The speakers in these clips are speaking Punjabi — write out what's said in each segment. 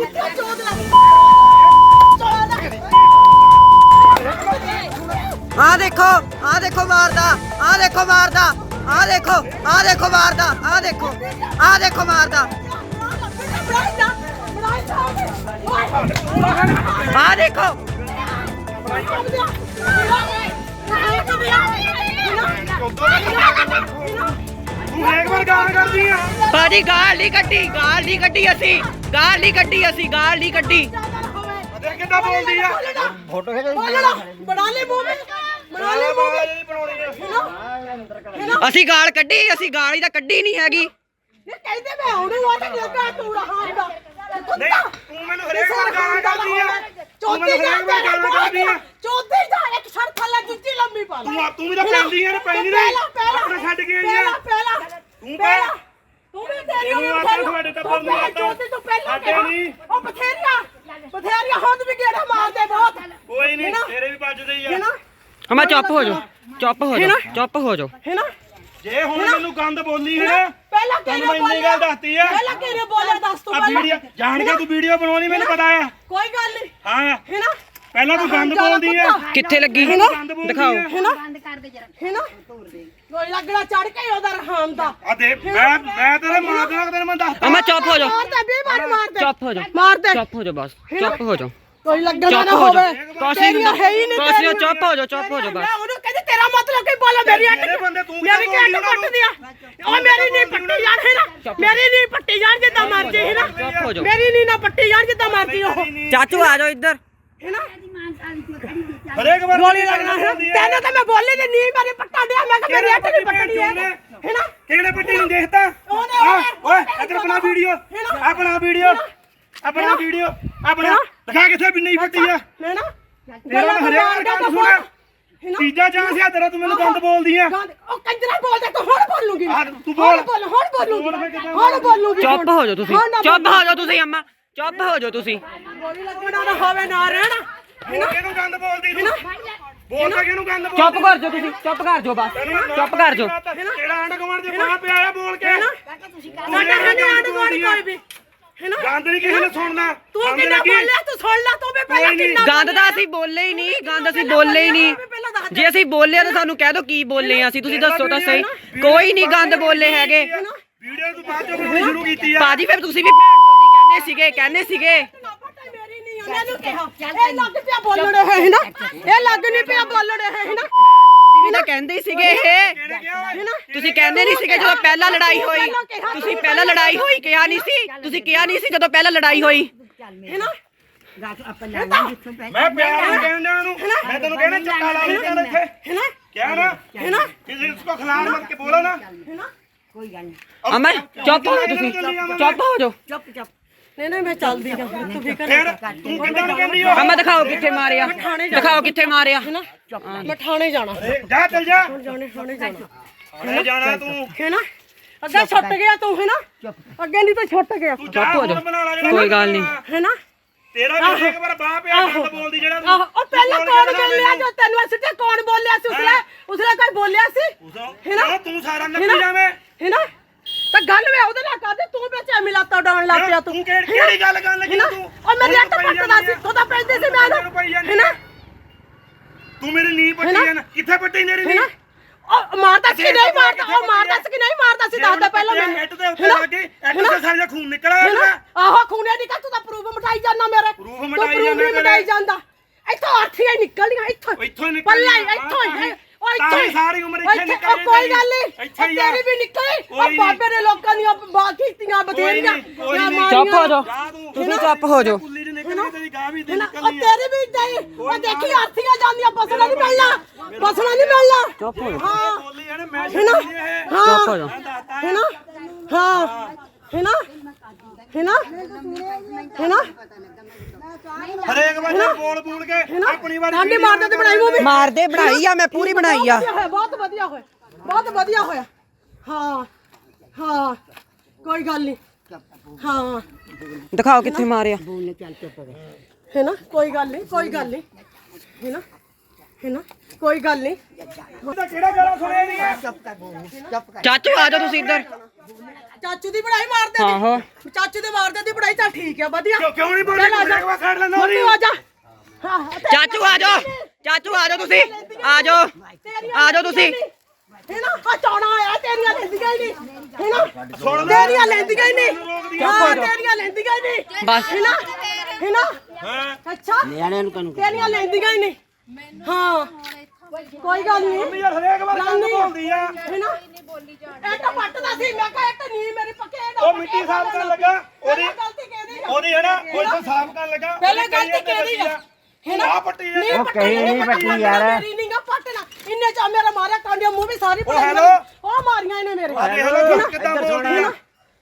ਦਿੱਤੀ ਆ ਦੇਖੋ ਆ ਦੇਖੋ ਮਾਰਦਾ, ਆ ਦੇਖੋ ਮਾਰਦਾ, ਆ ਦੇਖੋ ਆ ਦੇਖੋ ਮਾਰਦਾ, ਆ ਦੇਖੋ ਆ ਦੇਖੋ ਮਾਰਦਾ। ਆ ਦੇਖੋ। ਤੂੰ ਇੱਕ ਗਾਲ ਕਰਦੀ ਆ ਬਾਜੀ ਗਾਲ ਨਹੀਂ ਕੱਢੀ ਗਾਲ ਨਹੀਂ ਕੱਢੀ ਅਸੀਂ। ਗਾਲ ਨਹੀਂ ਕੱਢੀ ਅਸੀਂ ਗਾਲ ਨਹੀਂ ਕੱਢੀ। ਦੇਖ ਕਿੱਦਾਂ ਬੋਲਦੀ ਆ? ਬਣਾ ਲੈ। ਮੂੰਹ ਵਿੱਚ। ਬਣਾ ਲੈ ਮੂੰਹ ਨਹੀਂ ਬਣਾਉਣੀ ਆ। ਅਸੀਂ ਗਾਲ ਕੱਢੀ ਅਸੀਂ ਗਾਲ ਹੀ ਤਾਂ ਕੱਢੀ ਨਹੀਂ ਹੈਗੀ। ਕਹਿੰਦੇ ਮੈਂ ਹੁਣ ਉਹ ਤੇ ਲੱਗਾ ਤੂੰ ਰਹਾ ਤੂੰ ਮੈਨੂੰ ਹਰੇਕ ਵਾਰ ਗਾਲਾਂ ਕਰਦੀ ਆ। ਤੂੰ ਚੌਥੀ ਮੈਨੂੰ ਜਾ ਹਰੇਕ ਵਾਰ ਗਾਲਾਂ ਕਰਦੀ ਆ। ਚੌਥੀ ਜਾ ਇੱਕ ਥੱਲੇ ਜੁੱਤੀ ਲੰਮੀ ਪਾ ਲੈ ਤੂੰ ਆ- ਤੂੰ ਵੀ ਤਾਂ ਪੈਂਦੀ ਆ ਨਾ ਪੈਂਦੀ ਨਹੀਂ। ਆਪਣੇ ਛੱਡ ਕੇ ਆਈ ਆ। ਪਹਿਲਾਂ ਤੂੰ ਪਹਿਲਾਂ ਤੂੰ ਵੀ ਤੇਰੀ ਵੀ ਆਖਿਆ ਪਹਿਲਾਂ- ਤੁਹਾਡੇ ਟੱਬਰ ਨੂੰ। ਚੌਥੀ ਤੋਂ ਪਹਿਲਾਂ ਸਾਡੇ ਕਿਹਾ। ਨਹੀਂ। ਉਹ ਬਥੇਰੀਆਂ ਬਥੇਰੀਆਂ ਹੁਣ ਵੀ ਗੇੜਾ ਮਾਰਦੇ ਬਹੁਤ। ਕੋਈ ਨਹੀਂ ਹੈਨਾ? ਤੇਰੇ ਵੀ ਵੱਜਦੇ ਹੀ ਆ। ਹੈਨਾ? ਅਮਾ ਚੁੱਪ ਹੋ ਜਾਓ ਚੁੱਪ ਹੋ ਜਾਓ ਚੁੱਪ ਹੋ ਜਾਓ। ਹੈਨਾ? ਜੇ ਹੁਣ ਮੈਨੂੰ ਗੰਦ ਬੋਲੀ ਹੈ ਨਾ ਪਹਿਲਾਂ ਤੈਨੂੰ ਕਿਹਨੇ ਮੈਂ ਇੰਨੀ ਬੋਲਿਆ? ਗੱਲ ਦੱਸਤੀ ਆ ਪਹਿਲਾਂ ਕਿਹਨੇ ਬੋਲਿਆ? ਦੱਸ ਤੂੰ ਆ ਪਹਿਲਾਂ। ਵੀਡੀਓ ਜਾਣ ਕੇ ਤੂੰ ਵੀਡੀਓ ਬਣਾਉਣੀ ਮੈਨੂੰ ਪਤਾ ਆ ਕੋਈ ਗੱਲ ਨਹੀਂ। ਹਾਂ। ਹੈਨਾ? ਪਹਿਲਾਂ ਤੂੰ ਗੰਦ ਬੋਲਦੀ ਆ। ਕਿੱਥੇ ਲੱਗੀ? ਤੂੰ ਗੰਦ ਬੋਲਦੀ ਦਿਖਾਓ। ਆ। ਹੈਨਾ? ਹੈਨਾ? ਕੋਈ ਲੱਗਣਾ ਚੜ ਕੇ ਹੀ ਉਹਦਾ ਰਹਾਮ ਦਾ। ਆ ਦੇ ਮੈਂ ਮੈਂ ਤੇਰੇ ਮਾਰ ਦੇਣਾ ਤੈਨੂੰ ਮੈਂ ਦੱਸਦਾ ਅਮਾ ਚੁੱਪ ਹੋ ਜਾਓ ਮਾਰਦੇ ਵੀ ਮਾਰ ਮਾਰਦੇ ਚੁੱਪ ਹੋ ਜਾਓ ਮਾਰ ਦੇ ਚੁੱਪ ਹੋ ਜਾਓ ਬਸ ਚੁੱਪ ਹੋ ਜਾਓ ਕੋਈ ਲੱਗਣਾ ਚੁੱਪ ਨਾ ਹੋ ਜਾਓ ਹੋਵੇ। ਕੁਛ ਨਹੀਂ ਤੇਰੀਆਂ ਹੈ ਹੀ ਨਹੀਂ ਕੁਛ ਨਹੀਂ ਤੇਰੀਆਂ। ਚੁੱਪ ਹੋ ਜਾਓ ਚੁੱਪ ਹੋ ਜਾਓ ਮੈਂ ਬਸ ਉਹਨੂੰ ਕਹਿੰਦੀ ਤੇਰਾ ਮਤਲਬ ਕੀ ਬੋਲੋ? ਮੇਰੀ ਅੱਟ ਮੇਰੇ ਬੰਦੇ ਤੂੰ ਮੇਰੀ ਕਿਉਂ ਅੱਟ ਬੋਲਦੀ ਪੱਟ ਦਿਆ ਉਹ ਮੇਰੀ ਨਹੀਂ ਪੱਟੀ ਜਾਣ ਹੈ ਨਾ? ਮੇਰੀ ਨਹੀਂ ਪੱਟੀ ਜਾਣ ਜਿੱਦਾਂ ਮਰਜ਼ੀ ਹੈ ਨਾ? ਮੇਰੀ ਨਹੀਂ ਨਾ ਪੱਟੀ ਜਾਣ ਜਿੱਦਾਂ ਮਰਜ਼ੀ ਉਹ। ਚਾਚੂ ਆ ਜਾਓ ਇੱਧਰ। ਹੈ ਨਾ? ਹਰੇਕ ਵਾਰ ਗੋਲੀ ਲੱਗਣਾ ਹੈ। ਤੈਨੂੰ ਤਾਂ ਮੈਂ ਬੋਲੇ ਤੇ ਨਹੀਂ ਮੇਰੇ ਪੱਟਾ ਡਿਆ ਮੈਂ ਕਿ ਮੇਰੀ ਅੱਟ ਨਹੀਂ ਪੱਟਣੀ ਹੈ ਹੈ ਨਾ? ਕਿਹੜੇ ਪੱਟੀ ਨੂੰ ਆ, ਉਹਨੇ- ਓਏ ਇੱਧਰ ਬਣਾ ਵੀਡੀਓ। ਆਪਣਾ ਵੀਡੀਓ। ਆਪਣਾ ਵੀਡੀਓ। ਆਪਣਾ ਦਿਖਾ ਕਿੱਥੇ ਵੀ ਨਹੀਂ ਪੱਟੀ ਆ। ਹੈ ਨਾ? ਤੇਰਾ ਤਾਂ ਹਰੇਕ ਵਾਰ ਗੱਲ ਸੁਣ ਨਾ? ਤੀਜਾ ਚਾਂਸ ਆ ਤੇਰਾ ਤੂੰ ਮੈਨੂੰ ਗੰਦ ਬੋਲਦੀ ਆ। ਗੰਦ- ਉਹ ਕੰਜਰਾ ਬੋਲਦਾ ਤੂੰ ਹੁਣ ਬੋਲੂਗੀ ਆ, ਤੂੰ ਬੋਲ। ਹੁਣ ਬੋਲ ਹੁਣ ਬੋਲੂਗੀ ਹੁਣ ਬੋਲੂਗੀ? ਚੁੱਪ ਹੋ ਜਾਓ ਤੁਸੀਂ। ਨਾ ਚੁੱਪ ਹੋ ਜਾਓ ਤੁਸੀਂ ਅੰਮਾ। ਚੁੱਪ ਹੋ ਜਾਓ ਤੁਸੀਂ। ਗੋਲੀ ਲੱਗਣਾ ਨਾ ਹੋਵੇ ਨਾ ਰਹਿਣਾ। ਬੋਲ ਕਿਹਨੂੰ ਗੰਦ ਬੋਲਦੀ ਤੂੰ? ਬੋਲ ਤਾਂ ਕਿਹਨੂੰ ਗੰਦ ਬੋਲ ਚੁੱਪ ਕਰ ਜਾਓ ਤੁਸੀਂ ਚੁੱਪ ਕਰ ਜਾਓ ਬਸ। ਚੁੱਪ ਕਰ ਜਾਓ। ਕਿਹੜਾ ਆਂਡ ਕਮਾਂਡ ਦੇ ਬਾਹ ਪਿਆ ਆ ਬੋਲ ਕੇ। ਸਾਡਾ ਹੰਡੇ ਆਂਡ ਗੋੜ ਕੋਈ ਵੀ। ਹੈ ਨਾ ਗੰਦ ਨਹੀਂ ਕਿਸੇ ਨੇ ਸੁਣਨਾ। ਤੂੰ ਕਿੰਨਾ? ਬੋਲਿਆ? ਤੂੰ ਸੁਣ ਲੈ ਤੂੰ ਵੀ ਪਹਿਲਾਂ। ਕਿੰਨਾ ਗੰਦ ਤਾਂ ਅਸੀਂ ਬੋਲੇ ਹੀ ਨਹੀਂ ਗੰਦ ਅਸੀਂ ਬੋਲੇ ਹੀ ਨਹੀਂ ਜੇ ਅਸੀਂ ਬੋਲੇ ਤਾਂ ਸਾਨੂੰ ਕਹਿ ਦਿਓ ਕੀ ਬੋਲੇ ਆ ਅਸੀਂ। ਤੁਸੀਂ ਦੱਸੋ ਤਾਂ ਸਹੀ। ਕੋਈ ਨਹੀਂ ਗੰਦ ਬੋਲੇ ਹੈਗੇ। ਵੀਡੀਓ ਤੂੰ ਬਾਅਦ ਚੋਂ ਬਣਾਉਣੀ ਸ਼ੁਰੂ ਕੀਤੀ ਆ। ਬਾਜੀ ਫਿਰ ਤੁਸੀਂ ਵੀ ਭੈਣ ਚੋਦੀ ਕਹਿੰਦੇ ਸੀਗੇ ਕਹਿੰਦੇ ਸੀਗੇ। ਮੇਰੀ ਨਹੀਂ ਉਹਨਾਂ ਨੂੰ ਕਿਹਾ ਇਹ ਲੱਗ ਪਿਆ ਬੋਲਣ ਇਹ ਹੈ ਨਾ? ਇਹ ਲੱਗ ਨਹੀਂ ਪਿਆ ਬੋਲਣ ਇਹ ਹੈ ਨਾ? ਵੀ ਤਾਂ ਕਹਿੰਦੇ ਹੀ ਸੀਗੇ ਇਹ। ਤੁਸੀਂ ਕਹਿੰਦੇ ਨਹੀਂ ਸੀਗੇ ਜਦੋਂ ਪਹਿਲਾਂ ਲੜਾਈ ਹੋਈ। ਤੁਸੀਂ ਪਹਿਲਾਂ ਲੜਾਈ ਹੋਈ ਕਿਹਾ ਨਹੀਂ ਸੀ? ਤੁਸੀਂ ਕਿਹਾ ਨਹੀਂ ਸੀ ਜਦੋਂ ਪਹਿਲਾਂ ਲੜਾਈ ਹੋਈ। ਹੈ ਨਾ? ਮੈਂ ਪਿਆਰ ਨਾਲ ਕਹਿੰਦਾ ਉਹਨੂੰ ਮੈਂ ਤੈਨੂੰ ਕਹਿਣਾ ਚੱਕਾ ਲਾ ਲਈ ਤੈਨੂੰ ਇੱਥੇ। ਹੈ ਨਾ? ਕਿਹਾ ਨਾ? ਹੈ ਨਾ ਕਿਸੇ ਉਸਕੋ ਖਿਲਾੜ ਮਤ ਕੇ ਬੋਲੋ ਨਾ। ਹੈ ਨਾ? ਅਮਾ ਚੁੱਪ ਹੋ ਜਾਓ ਤੁਸੀਂ। ਚੁੱਪ ਹੋ ਜਾਓ। ਨਹੀਂ ਨਹੀਂ ਮੈਂ ਚੱਲਦੀ ਜਾ ਤੂੰ ਫਿਕਰ ਫਿਰ ਨਾ ਕਰ। ਤੂੰ ਕਿੱਦਾਂ ਨੂੰ ਕਹਿੰਦੀ ਹੋ? ਅਮਾ ਦਿਖਾਓ ਕਿੱਥੇ ਮਾਰਿਆ। ਦਿਖਾਓ ਕਿੱਥੇ ਮਾਰਿਆ। ਹੈ ਨਾ? ਮੈਂ ਥਾਣੇ ਜਾਣਾ। ਜਾ ਚੱਲ ਜਾ। ਜਾਣੇ ਥਾਣੇ ਜਾਣਾ। ਹੁਣੇ ਜਾਣਾ ਤੂੰ। ਹੈ ਨਾ? ਅੱਗੇ ਛੁੱਟ ਗਿਆ ਤੂੰ ਹੈ ਨਾ? ਅੱਗੇ ਨਹੀਂ ਤਾਂ ਛੁੱਟ ਗਿਆ। ਤੂੰ ਜਾ ਚੁੱਪ ਹੋ ਜਾ। ਹੁਣ ਬਣਾ ਲਾ ਜਿਹੜਾ ਕੋਈ ਗੱਲ। ਹੈ ਨਾ? ਤੇਰਾ ਵੀ ਇੱਕ ਵਾਰ ਬਾਹ ਪਿਆ ਗੰਦ ਬੋਲਦੀ ਜਿਹੜਾ ਤੂੰ ਆਹੋ। ਉਹ ਪਹਿਲਾਂ ਕੌਣ ਬੋਲਿਆ ਜੋ ਤੈਨੂੰ ਅਸੀਂ ਤੇ ਕੌਣ ਬੋਲਿਆ ਸੀ? ਉਸਲੇ ਉਸਲੇ ਕੋਈ ਬੋਲਿਆ ਸੀ? ਹੈ ਨਾ? ਨਾ ਤੂੰ ਸਾਰਾ ਨੱਪੀ ਜਾਵੇਂ। ਹੈ ਨਾ? ਤਾਂ ਗੱਲ ਵੇ ਉਹਦੇ ਨਾਲ ਕਰਦੇ ਤੂੰ ਵਿੱਚ ਐਵੇਂ ਲੱਤਾਂ ਡਾਉਣ ਲੱਗ ਪਿਆ ਤੂੰ? ਕਿਹੜੀ ਕਿਹੜੀ ਗੱਲ ਕਰਨ ਲੱਗੀ ਤੂੰ? ਉਹ ਮੇਰੇ ਪਈ ਪੱਟਦਾ ਸੀ ਤਾਂ ਪੈਂਦੇ ਸੀ ਮੈਂ ਤੈਨੂੰ ਪਈ ਜਾਂਦੀ ਹੈ ਨਾ ਤੂੰ ਮੇਰੀ ਨੀ ਪੱਟੀ ਨਾ? ਜਾਣਾ ਕਿੱਥੇ ਪੱਟੀ ਮੇਰੀ ਨੀ ਉਹ ਮਾਰਦਾ ਸੀ ਨਹੀਂ ਮਾਰਦਾ? ਉਹ ਮਾਰਦਾ ਸੀ ਕਿ ਨਹੀਂ ਮਾਰਦਾ ਸੀ? ਦੱਸਦਾ ਪਹਿਲਾਂ ਮੈਨੂੰ। ਐਟ ਦੇ ਉੱਤੇ ਲੱਗੇ ਐਟ ਤੇ ਸਾਰਾ ਖੂਨ ਨਿਕਲ ਆਇਆ ਆਹੋ ਖੂਨੇ ਦੀ ਤੂੰ ਤਾਂ ਪ੍ਰੂਫ ਮਟਾਈ ਜਾਂਦਾ ਮੇਰੇ। ਤੂੰ ਮਿਟਾਈ ਜਾਂਦਾ ਇੱਥੋਂ ਅਰਥੀਆਂ ਨਿਕਲਦੀਆਂ ਇੱਥੋਂ। ਇੱਥੋਂ ਨਿਕਲ ਪੱਲਾ ਇੱਥੋਂ ਇੱਥੋਂ ਤਾਂ ਹੀ ਹੀ ਸਾਰੀ ਉਮਰ ਇੱਥੇ ਉਹ ਨਿਕਲੀ ਕੋਈ ਗੱਲ ਨਹੀਂ ਇੱਥੇ ਹੀ ਉਹ ਆ। ਤੇਰੀ ਵੀ ਨਿਕਲੀ। ਕੋਈ ਉਹ ਨੀ। ਬਾਬੇ ਨੇ ਲੋਕਾਂ ਦੀਆਂ ਬਾਕੀ ਤੀਆਂ ਬਥੇਰੀਆਂ ਨੀ, ਕੋਈ ਜਾਂ। ਮਾਰੀਆਂ। ਚੁੱਪ ਹੋ ਜਾਓ। ਜਾ ਤੂੰ ਤੁਸੀਂ ਚੁੱਪ ਹੋ ਜਾਓ। ਕੁੱਲੀ ਚ ਨਿਕਲੀ ਤੇਰੀ ਗਾਂ ਵੀ ਤੇ ਹੈ ਨਾ, ਉਹ ਆ। ਤੇਰੀ ਵੀ ਇਦਾਂ ਹੀ। ਉਹ ਦੇਖੀ ਅਰਥੀਆਂ ਜਾਂਦੀਆਂ ਫਸਲਾਂ ਨਹੀਂ ਮਿਲਣਾ। ਫਸਲਾਂ ਨਹੀਂ ਮਿਲਣਾ। ਚੁੱਪ ਹੋ ਜਾਓ। ਹਾਂ। ਬੋਲੀ ਜਾਣੇ ਮੈਂ ਹੈ ਨਾ ਸੁਣੀ ਇਹ। ਹਾਂ। ਚੁੱਪ ਹੋ ਜਾਓ। ਹੈ ਨਾ ਹਾਂ ਹੈ। ਨਾ ਹੈ। ਨਾ ਹੈ ਨਾ ਹਰੇਕ ਵਾਰ ਬੋਲ ਬੋਲ ਕੇ ਆਪਣੀ ਵਾਰੀ ਸਾਡੀ ਮਾਰਦੇ ਤੇ ਬਣਾਈ ਮੂਵੀ ਮਾਰਦੇ ਬਣਾਈ ਆ ਮੈਂ ਪੂਰੀ ਬਣਾਈ ਆ। ਬਹੁਤ ਵਧੀਆ ਹੋਇਆ ਬਹੁਤ ਵਧੀਆ ਹੋਇਆ। ਹਾਂ ਹਾਂ ਕੋਈ ਗੱਲ ਨਹੀਂ। ਹਾਂ। ਦਿਖਾਓ ਕਿੱਥੇ ਮਾਰਿਆ। ਹੈ ਨਾ? ਕੋਈ ਗੱਲ ਨਹੀਂ ਕੋਈ ਗੱਲ ਨਹੀਂ। ਹੈ ਨਾ? ਹੈਨਾ? ਕੋਈ ਗੱਲ ਨਹੀਂ ਤਾਂ ਕਿਹੜਾ ਗਾਲਾਂ ਸੁਣਿਆ ਨਹੀਂ ਹੈ ਚਾਚੂ ਆ ਜਾਓ ਤੁਸੀਂ ਇੱਧਰ। ਚਾਚੂ ਦੀ ਪੜਾਈ ਮਾਰਦੇ ਆਹੋ। ਦੀ ਚਾਚੂ ਦੇ ਮਾਰਦੇ ਦੀ ਪੜਾਈ ਚੱਲ ਠੀਕ ਆ ਵਧੀਆ। ਕਿਉਂ ਕਿਉਂ ਨਹੀਂ ਬੋਲੀ ਚੱਲ ਆ ਜਾ। ਇੱਕ ਵਾਰ ਸਾਈਡ ਮੰਮੀ ਆ ਜਾ। ਹਾਂ ਹਾਂ, ਤੇ- ਚਾਚੂ ਆ ਜਾਓ। ਚਾਚੂ ਆ ਜਾਓ ਤੁਸੀਂ। ਆ ਜਾਓ। ਆ ਜਾਓ ਤੁਸੀਂ। ਹੈਨਾ? ਆ ਚੌਣਾ ਆਇਆ ਤੇਰੀਆਂ ਲੈਂਦੀਆਂ ਹੀ ਨਹੀਂ ਹੈਨਾ? ਸੁਣ ਲੈ। ਤੇਰੀਆਂ ਲੈਂਦੀਆਂ ਹੀ ਨਹੀਂ ਹਾਂ ਤੇਰੀਆਂ ਲੈਂਦੀਆਂ ਹੀ ਨਹੀਂ ਬਸ। ਹੈਨਾ? ਹੈਨਾ? ਹਾਂ? ਅੱਛਾ। ਨਿਆਣਿਆਂ ਨੂੰ ਕਾਨੂੰ ਤੇਰੀਆਂ ਲੈਂਦੀਆਂ ਹੀ ਨਹੀਂ ਹਾਂ। ਕੋਈ ਗੱਲ ਮੰਮੀ ਨਹੀਂ ਯਾਰ ਹਰੇਕ ਵਾਰ ਗੱਲ। ਬੋਲਦੀ ਆ। ਹੈਨਾ? ਇਹ ਤਾਂ ਪੱਟਦਾ ਸੀ ਮੈਂ ਕਿਹਾ ਇੱਕ ਨਹੀਂ ਮੇਰੀ ਪੱਕੇ ਉਹ ਮਿੱਟੀ ਸਾਫ਼ ਕਰਨ ਲੱਗਾ। ਉਹਦੀ ਗਲਤੀ ਕਿਹਦੀ ਆ? ਉਹਦੀ ਹੈ ਨਾ ਇੱਥੇ ਸਾਫ਼ ਕਰਨ ਲੱਗਾ। ਪਹਿਲੇ ਗਲਤੀ ਕਿਹਦੀ ਆ? ਬੱਚੀ ਆ। ਪੱਟੀ ਆ। ਉਹ ਕਹੀ ਨਹੀਂ ਪੱਟੀ ਯਾਰ। ਮੇਰੀ ਨਹੀਂ ਗਾ ਪੱਟਣਾ। ਇੰਨੇ ਚ ਮੇਰਾ ਮਾਰਿਆ ਕਾਂਡਿਆ ਮੂੰਹ ਵੀ ਸਾਰੀ ਉਹ ਹੈਲੋ। ਉਹ ਮਾਰੀਆਂ ਇਹਨੇ ਮੇਰੇ ਆ ਦੇਖ ਲਓ ਕਿੱਦਾਂ ਇੱਧਰ ਸੁਣ। ਬੋਲਦੀ ਆ।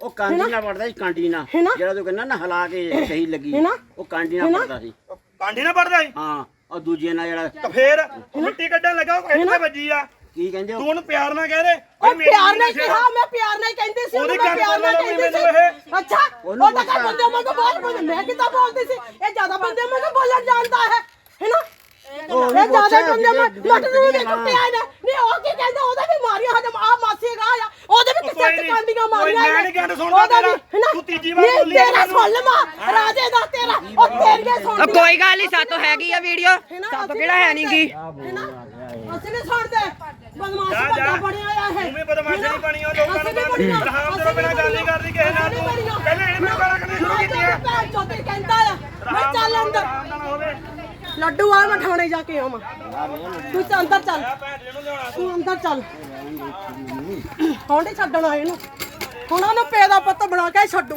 ਉਹ ਕਾਂਡੀ ਨਾਲ ਪੜਦਾ ਸੀ ਕਾਂਡੀ ਨਾਲ। ਹੈਨਾ? ਜਿਹੜਾ ਤੂੰ ਕਹਿੰਦਾ ਨਾ ਹਲਾ ਕੇ ਸਹੀ ਲੱਗੀ। ਹੈਨਾ? ਉਹ ਕਾਂਡੀ ਨਾਲ ਹੈਨਾ? ਪੜਦਾ ਸੀ। ਕਾਂਡੀ ਨਾ ਪੜਦਾ ਸੀ? ਹਾਂ। ਉਹ ਦੂਜੇ ਨਾਲ ਜਿਹੜਾ ਤਾਂ ਫੇਰ ਮਿੱਟੀ ਕੱਢਣ ਲੱਗਾ ਉਹ ਇੱਥੇ ਵੱਜੀ ਆ। ਕੀ ਕਹਿੰਦੇ ਤੂੰ ਉਹਨੂੰ ਪਿਆਰ ਨਾਲ ਕਹਿ ਦੇ ਉਹ ਪਿਆਰ ਨਾਲ ਕਿਹਾ ਮੈਂ ਪਿਆਰ ਨਾਲ ਕਹਿੰਦੀ ਸੀ ਉਹਦੀ ਉਹਨੂੰ ਮੈਂ ਗੱਲ ਪਿਆਰ ਨਾਲ ਕਹਿੰਦੀ ਲਓ ਸੀ। ਮੈਨੂੰ ਅੱਛਾ ਉਹਨੂੰ ਉਹ ਤਾਂ ਗੁੱਸਾ- ਬੰਦੇ ਵਾਂਗੂ ਬੋਲ ਬੋਲ ਮੈਂ ਕਿੱਦਾਂ ਬੋਲਦੀ ਸੀ? ਇਹ ਜ਼ਿਆਦਾ ਬੰਦੇ ਵਾਂਗੂ ਬੋਲਣ ਜਾਣਦਾ ਹੈ ਹੈਨਾ ਇਹ ਜ਼ਿਆਦਾ ਬੰਦੇ ਮੈਂ ਜਿਹਦੇ- ਮਟ ਨੂੰ ਵੀ ਕੁੱਟਿਆ ਇਹਨੇ ਨਹੀਂ ਉਹ ਕੀ ਕਹਿੰਦਾ ਉਹਦੇ ਵੀ ਮਾਰੀਆਂ ਹਜਮ। ਆ ਮਾਸੀ ਗਾ ਆ। ਉਹਦੇ ਵੀ ਕੋਈ ਤੇ ਨਹੀਂ, ਕਾਂਡੀਆਂ ਕੋਈ ਮਾਰੀਆਂ ਮੈਂ। ਨਹੀਂ ਗੱਲ ਸੁਣਦਾ ਵੀ, ਤੇਰਾ। ਤੂੰ ਤੀਜੀ ਵਾਰ ਬੋਲੀ ਆ ਤੇਰਾ ਮੈਨੂੰ। ਸੁਣ ਲਵਾਂ ਰਾਜੇ ਦਾ ਤੇਰਾ ਉਹ ਤੇਰੀਆਂ ਉਹ ਸੁਣਦੀ ਕੋਈ ਗੱਲ ਨਹੀਂ ਸਾਤੋਂ ਹੈਗੀ ਆ ਵੀਡੀਓ ਸਾਤੋਂ ਕਿਹੜਾ ਹੈ ਨਹੀਂਗੀ ਅਸੀਂ ਨਹੀਂ ਸੁਣਦੇ ਬਦਮਾਸ਼ ਜਾ। ਬਣਿਆ ਆ ਹੈ ਤੂੰ ਵੀ ਬਦਮਾਸ਼ੀ ਨਹੀਂ ਬਣੀ ਉਹ ਲੋਕਾਂ ਨੂੰ। ਰਹਾਮ ਅਸੀਂ ਤੇਰੇ ਬਿਨਾਂ ਗੱਲ ਨਹੀਂ। ਕਰਦੀ ਕਿਸੇ ਨਾਲ ਤੂੰ। ਪਹਿਲੇ ਇਹਨੇ ਮੈਨੂੰ ਗਾਲਾਂ ਕੱਢਣੀ ਸ਼ੁਰੂ ਕੀਤੀਆਂ ਕਹਿੰਦਾ ਆ ਮੈਂ ਚੱਲ ਅੰਦਰ ਰਹਾਮ ਨਾਲ ਹੋਵੇ ਲੱਡੂ ਆ ਮੈਂ ਠਾਣੇ ਜਾ ਕੇ ਆਵਾਂ। ਤੂੰ ਚੱਲ ਅੰਦਰ ਚੱਲ। ਤੂੰ ਅੰਦਰ ਚੱਲ। ਹੁਣ ਹੀ ਆਏ ਇਹਨੂੰ। ਹੁਣ ਉਹਨੂੰ ਪੇ ਦਾ ਪੁੱਤ ਬਣਾ ਕੇ ਛੱਡੂ।